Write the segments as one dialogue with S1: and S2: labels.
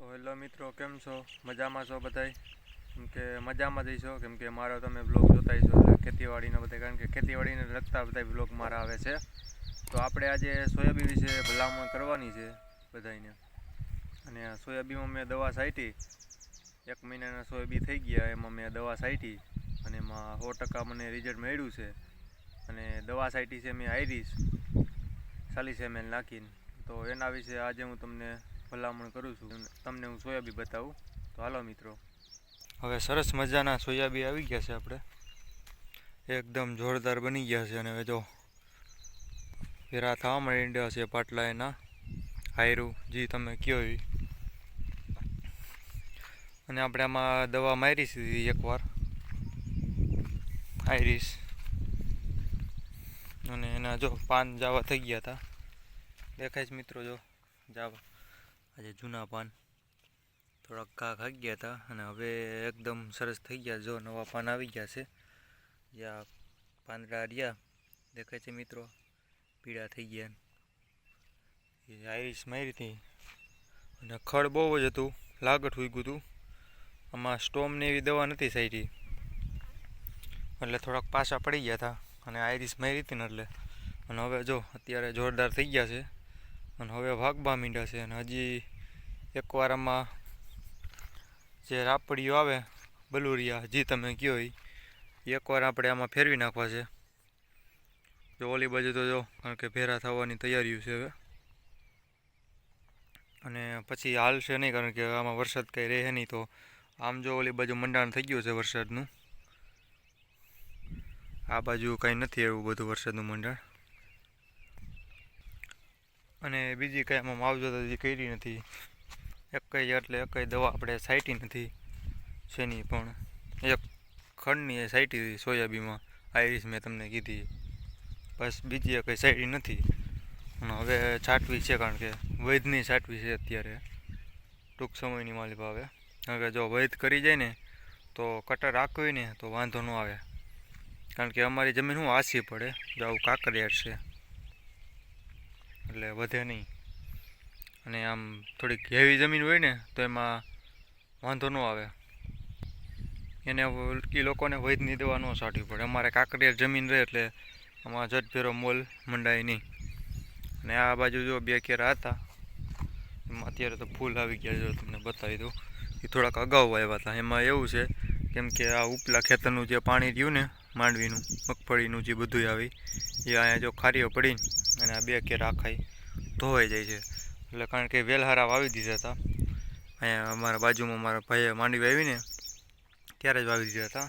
S1: તો હેલો મિત્રો, કેમ છો? મજામાં છો બધાય? કેમ કે મજામાં જઈશો કેમ કે મારો તમે બ્લોગ જોતા છો ખેતીવાડીના બધા, કારણ કે ખેતીવાડીને લગતા બધા બ્લોગ મારા આવે છે. તો આપણે આજે સોયાબીન વિશે ભલામણ કરવાની છે બધાને અને સોયાબીનમાં મેં દવા છાંટી. એક મહિનાના સોયાબીન થઈ ગયા, એમાં મેં દવા છાંટી અને એમાં સો ટકા મને રિઝલ્ટ મળ્યું છે. અને દવા છાંટી છે મેં આઈરીશ, ચાલીસ એમએલ નાખીને. તો એના વિશે આજે હું તમને ભલામણ કરું છું તમને હું સોયાબીન બતાવું. તો હાલો મિત્રો. હવે સરસ મજાના સોયાબીન આવી ગયા છે આપણે. એકદમ જોરદાર બની ગયા છે અને હવે જો ફેરા થવા માંડ્યા છે પાટલા એના. હાયરું જે તમે કયો એ. અને આપણે આમાં દવા મારી દીધી એકવાર. આઈરીસ અને એના જો પાન જાવા થઈ ગયા હતા. દેખાય છે મિત્રો જો જાવા. આજે જૂના પાન. થોડાક ઘા ખાઈ ગયા હતા અને હવે એકદમ સરસ થઈ ગયા. જો નવા પાન આવી ગયા છે. જ્યાં પાંદડા રહ્યા, દેખાય છે મિત્રો. પીળા થઈ ગયા એ આઈરિશ મારી હતી. અને ખડ બહુ જ હતું. લાગટ ઉગ્યું ગયું હતું. આમાં સ્ટોમની એવી દવા નથી સાઈટી. એટલે થોડાક પાછા પડી ગયા હતા. અને આઈરિશ મારી હતી ને એટલે. અને હવે જો, અત્યારે જોરદાર થઈ ગયા છે. અને હવે ભાગવા માંડ્યા છે અને હજી એકવાર આમાં જે રાપડીઓ આવે, બલુરિયા, હજી તમે કહો એ એકવાર આપણે આમાં ફેરવી નાખવા છે. જો ઓલી બાજુ તો જો, કારણ કે ભેરા થવાની તૈયારીઓ છે હવે. અને પછી હાલશે નહીં, કારણ કે આમાં વરસાદ કંઈ રહે નહીં તો આમ જો ઓલી બાજુ મંડાણ થઈ ગયું છે વરસાદનું. આ બાજુ કાંઈ નથી એવું બધું વરસાદનું મંડાણ. અને બીજી કંઈ આમાં માવજત હજી કરી નથી. એકઈ એટલે એકઈ દવા આપણે સાઈટી નથી. શેની પણ? એક ખંડની સાઈટી હતી સોયાબીનમાં. આઈરિસ મેં તમને કીધી. બસ બીજી કંઈ સાઈટી નથી. અને હવે છાંટવી છે કારણ કે વૈદની છાંટવી છે અત્યારે. ટૂંક સમયની આવે કારણ કે જો વૈદ કરી જાય ને, તો કટર રાખવી ને તો વાંધો ન આવે. કારણ કે અમારી જમીન શું આસી પડે. જો આવું કાંકરિયાળ છે. એટલે વધે નહીં. અને આમ થોડીક હેવી જમીન હોય ને, તો એમાં વાંધો ન આવે. એને એ લોકોને વૈદની દવા ન છાંટવી પડે. અમારે કાંકરિયા જમીન રહે એટલે આમાં જટભેરો મોલ મંડાય નહીં. અને આ બાજુ જો બે કેરા હતા, એમાં અત્યારે તો ફૂલ આવી ગયા જો તમને બતાવી દઉં. એ થોડાક અગાઉ આવ્યા હતા. એમાં એવું છે કેમ કે આ ઉપલા ખેતરનું જે પાણી રહ્યું ને, માંડવીનું, મગફળીનું જે બધું આવી, એ અહીંયા જો ખારીઓ પડીને અને આ બે કેરા આખાઈ ધોવાઈ જાય છે. એટલે કારણ કે વેલહારા વાવી દીધા હતા. અહીંયા અમારા બાજુમાં મારા ભાઈએ માંડવી આવીને ત્યારે જ વાવી દીધા હતા.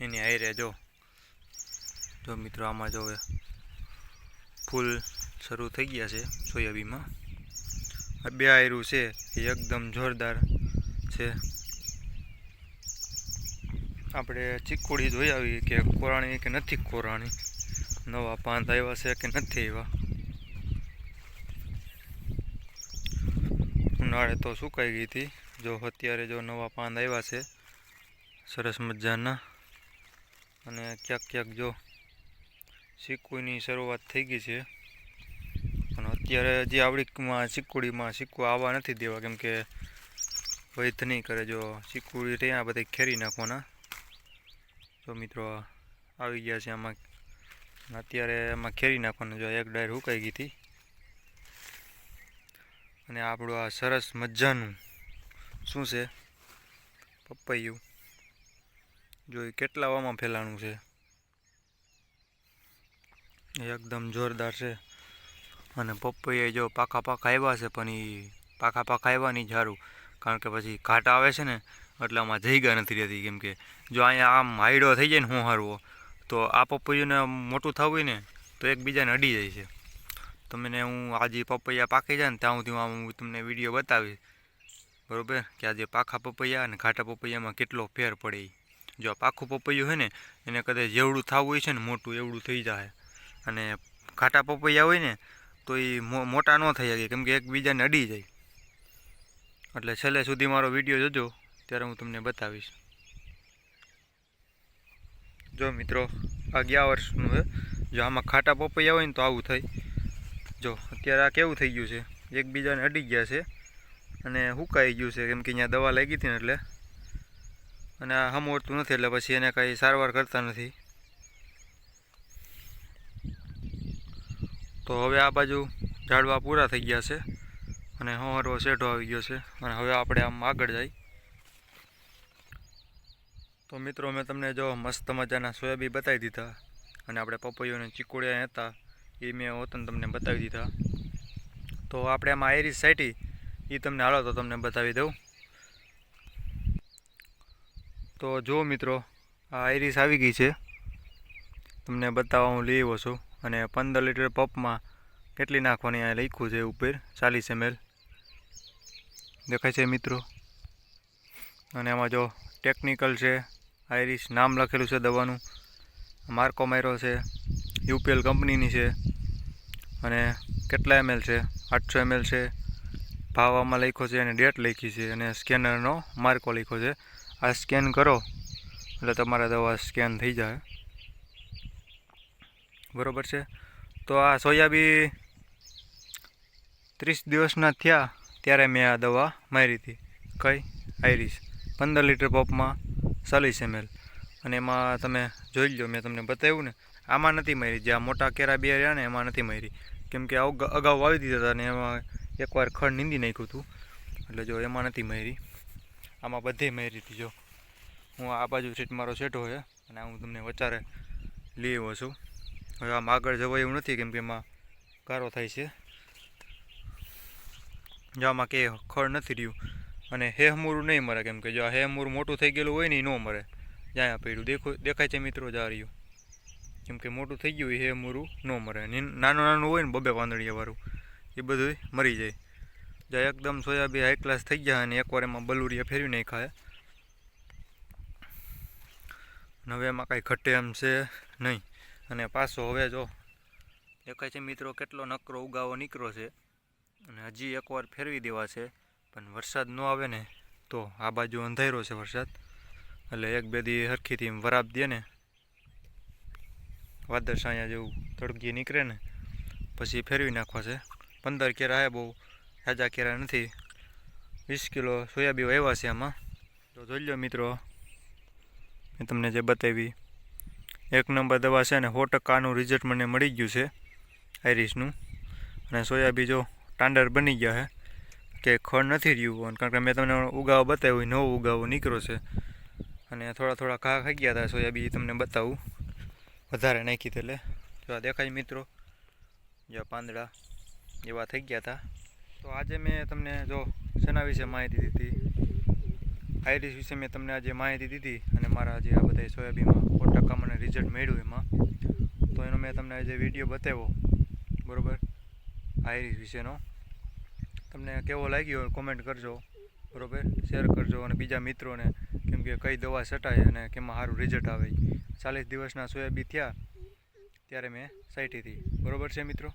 S1: એની હાઈરે જો જો મિત્રો આમાં જો હવે ફૂલ શરૂ થઈ ગયા છે સોયાબીનમાં. આ બે આયરું છે, એ એકદમ જોરદાર છે. આપણે ચીકુડી જોઈ આવી કે કોરાણી કે નથી કોરાણી નવા પાંદ આવ્યા છે કે નથી આવ્યા? ઉનાળે તો સુકાઈ ગઈ હતી. જો અત્યારે જો નવા પાંદ આવ્યા છે, સરસ મજાના. અને ક્યાંક ક્યાંક જો સિક્કુની શરૂઆત થઈ ગઈ છે. પણ અત્યારે જે આવડીમાં સિક્કુડીમાં સિક્કુ આવવા નથી દેવા, કેમ કે નહીં કરે. જો સિક્કુડી રહ્યા બધા ખેરી નાખવાના. જો મિત્રો આવી ગયા છે આમાં અત્યારે એમાં ખેરી નાખવાનું. જો એક ડાયર હુકાઈ ગઈ હતી. અને આપણું આ સરસ મજાનું શું છે? પપૈયું. જો એ કેટલા વામાં ફેલાણું છે? એકદમ જોરદાર છે. અને પપૈયા જો પાકા પાકા આવ્યા છે, પણ એ પાખા પાકા આવ્યા નહીં સારું કારણ કે પછી ઘાટા આવે છે ને, એટલે આમાં જઈ ગયા નથી રહેતી. કેમ કે જો અહીંયા આમ હાઈડો થઈ જાય ને, હું હારવો તો આ પપૈયુંને મોટું થવું હોય ને, તો એકબીજાને અડી જાય છે. તમને હું આજે પપૈયા પાકી જાય ને ત્યાં સુધી હું તમને વીડિયો બતાવીશ. બરાબર? કે આજે પાખા પપૈયા અને ઘાટા પપૈયામાં કેટલો ફેર પડે જો આ પાખું પપૈયું હોય ને, એને કદાચ જેવડું થવું હોય છે ને, મોટું એવડું થઈ જાય. અને ઘાટા પપૈયા હોય ને, તો એ મોટા ન થઈ શકે, કેમ કે એકબીજાને અડી જાય. એટલે છેલ્લે સુધી મારો વીડિયો જોજો, ત્યારે હું તમને બતાવીશ. જો મિત્રો આ ગયા વર્ષનું છે. જો આમાં ખાટા પપૈયા હોય ને તો આવું થાય. જો, અત્યારે આ કેવું થઈ ગયું છે? એકબીજાને અડી ગયા છે અને હુકાઈ ગયું છે, કેમ કે અહીંયા દવા લાગી હતી ને એટલે. અને આ હમવડતું નથી, એટલે પછી એને કાંઈ સારવાર કરતા નથી. તો હવે આ બાજુ ઝાડવા પૂરા થઈ ગયા છે અને હોહરવો શેઢો આવી ગયો છે. અને હવે આપણે આમ આગળ જાય. તો મિત્રો, મેં તમને જો મસ્ત મજાના સોયાબી બતાવી દીધા અને આપણે પપૈયોને ચીકુડિયા હતા, એ મેં હોતન તમને બતાવી દીધા. તો આપણે આમાં આયરી સાઈટી એ તમને હાલો તો તમને બતાવી દઉં. તો જો મિત્રો, આ આયરીસ આવી ગઈ છે. તમને બતાવવા હું લઈ આવ્યો છું અને પંદર લીટર પપમાં કેટલી નાખવાની અહીંયા લખ્યું છે ઉપર, ચાલીસ એમએલ. દેખાય છે મિત્રો? અને એમાં જો ટેકનિકલ છે આઈરિશ નામ લખેલું છે દવાનું. માર્કો માર્યો છે, યુપીએલ કંપનીની છે અને કેટલા એમએલ છે? આઠસો એમએલ છે. ભાવ આમાં લખ્યો છે અને ડેટ લખી છે અને સ્કેનરનો માર્કો લખ્યો છે. આ સ્કેન કરો, એટલે તમારા દવા સ્કેન થઈ જાય. બરોબર છે? તો આ સોયાબી ત્રીસ દિવસના થયા ત્યારે મેં આ દવા મારી હતી. કઈ? આઈરિશ પંદર લીટર પપમાં ચાલીસ એમએલ અને એમાં તમે જોઈ લો મેં તમને બતાવ્યું ને, આમાં નથી મારી. જે આ મોટા કેરા બે રહ્યા ને, એમાં નથી મારી. કેમ કે અગ- અગાઉ વાવી દીધા હતા ને, એમાં એકવાર ખડ નીંદી નાખ્યું હતું. એટલે જો એમાં નથી મારી. આમાં બધે મારી હતી, જો. હું આ બાજુ સીટ મારો સેટો છે, અને હું તમને વચારે લઈ આવ્યો છું. હવે આમ આગળ જવાય એવું નથી, કેમ કે એમાં ગારો થાય છે. જો આમાં કે ખડ નથી રહ્યું. અને હેહમૂરું નહીં મરે, કેમ કે જો આ હેહમૂર મોટું થઈ ગયેલું હોય ને ન મરે. જ્યાં પડ્યું. દેખો, દેખાય છે મિત્રો જા રહ્યું. કેમ કે મોટું થઈ ગયું એ હેહમૂરું ન મરે. નાનું નાનું હોય ને બબે વાંદળીયાવાળું એ બધું મરી જાય. જ્યાં એકદમ સોયાબી હાઈ ક્લાસ થઈ ગયા અને એકવાર એમાં બલુરિયા ફેરવી નહીં ખાય અને હવે એમાં કાંઈ ઘટે એમ છે નહીં. અને પાછો હવે જો, દેખાય છે મિત્રો કેટલો નકરો ઉગાવો નીકળો છે. અને હજી એકવાર ફેરવી દેવા છે. પણ વરસાદ ન આવે ને તો આ બાજુ અંધારો છે વરસાદ. એટલે એક બે દી હરખીથી વરાપ દે ને. વાદળછાયા જેવું તડકી નીકળે ને, પછી ફેરવી નાખવા છે. પંદર કેરા હે બહુ તાજા કેરા નથી. વીસ કિલો સોયાબીન આવ્યા છે આમાં. તો જોઈ લો મિત્રો, મેં તમને જે બતાવી, એક નંબર દવા છે ને સો ટકાનું રિઝલ્ટ મને મળી ગયું છે આઈરિસનું અને સોયાબીન જો ટાંડર બની ગયા છે કે ખડ નથી રહ્યું કારણ કે મેં તમને ઉગાવો બતાવ્યું, નવો ઉગાવો નીકળ્યો છે. અને થોડા થોડા ઘા ખાઈ ગયા હતા, સોયાબીન તમને બતાવું. વધારે નાખી એટલે. જો દેખાય મિત્રો, જો પાંદડા એવા થઈ ગયા હતા. તો આજે મેં તમને જો શેના વિશે માહિતી દીધી, આઈરિસ વિશે મેં તમને આજે માહિતી દીધી અને મારા જે આ બધા સોયાબીનમાં સો ટકા મને રિઝલ્ટ મળ્યું એમાં. તો એનો મેં તમને આજે વીડિયો બતાવ્યો, બરોબર? આઈરિસ વિશેનો. તમને કેવો લાગ્યો કોમેન્ટ કરજો, બરોબર? શેર કરજો અને બીજા મિત્રોને, કેમ કે કઈ દવા છટાય અને કેમાં સારું રિઝલ્ટ આવે ચાલીસ દિવસના સોયાબી થયા, ત્યારે મેં સાઈટી બરોબર છે મિત્રો?